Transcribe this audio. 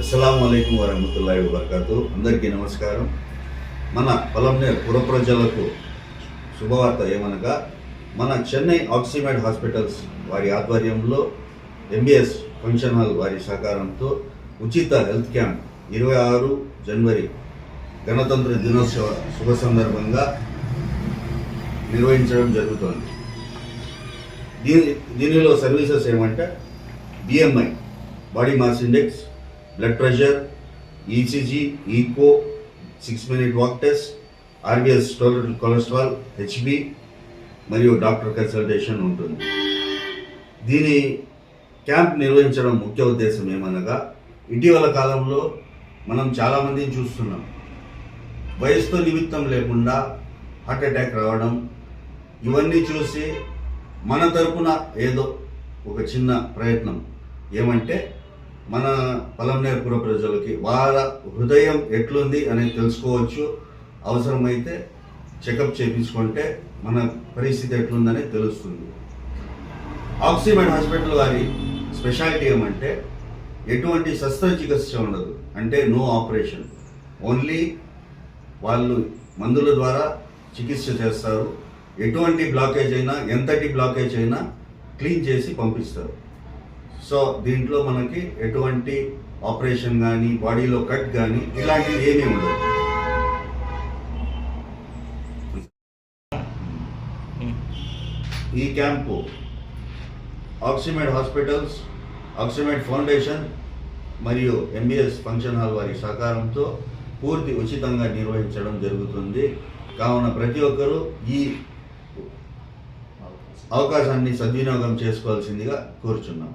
అస్సలం అయికం వరహమతుల్లాhi వబర్కాతు అందరికీ నమస్కారం. మన పొలంనేర్ పుర ప్రజలకు శుభవార్త ఏమనగా మన చెన్నై ఆక్సిమైడ్ హాస్పిటల్స్ వారి ఆధ్వర్యంలో ఎంబీఎస్ ఫంక్షన్ హాల్ వారి సహకారంతో ఉచిత హెల్త్ క్యాంప్ ఇరవై ఆరు జనవరి గణతంత్ర దినోత్సవ శుభ సందర్భంగా నిర్వహించడం జరుగుతోంది. దీని దీనిలో సర్వీసెస్ ఏమంటే BMI body mass index blood pressure ECG echo six minute walk test RBS cholesterol HB మరియు డాక్టర్ కన్సల్టేషన్ ఉంటుంది. దీని క్యాంప్ నిర్వహించడం ముఖ్య ఉద్దేశం ఏమనగా ఇటీవల కాలంలో మనం చాలామందిని చూస్తున్నాం. వయసుతో నిమిత్తం లేకుండా హార్ట్ అటాక్ రావడం ఇవన్నీ చూసి మన తరపున ఏదో ఒక చిన్న ప్రయత్నం. ఏమంటే మన పలంనేర్పుర ప్రజలకి వాళ్ళ హృదయం ఎట్లుంది అనేది తెలుసుకోవచ్చు. అవసరమైతే చెకప్ చేయించుకుంటే మన పరిస్థితి ఎట్లుందని తెలుస్తుంది. ఆక్సిమెడ్ హాస్పిటల్ వారి స్పెషాలిటీ ఏమంటే ఎటువంటి శస్త్రచికిత్స ఉండదు. అంటే నో ఆపరేషన్. ఓన్లీ వాళ్ళు మందుల ద్వారా చికిత్స చేస్తారు. ఎటువంటి బ్లాకేజ్ అయినా ఎంతటి బ్లాకేజ్ అయినా క్లీన్ చేసి పంపిస్తారు. సో దీంట్లో మనకి ఎటువంటి ఆపరేషన్ కానీ బాడీలో కట్ కానీ ఇలాంటివి ఏమీ ఉండదు ఈ camp Oximed hospitals Oximed foundation మరియు ఎంబీఎస్ ఫంక్షన్ హాల్ వారి సహకారంతో పూర్తి ఉచితంగా నిర్వహించడం జరుగుతుంది. కావున ప్రతి ఒక్కరూ ఈ అవకాశాన్ని సద్వినియోగం చేసుకోవాల్సిందిగా కోరుచున్నాం.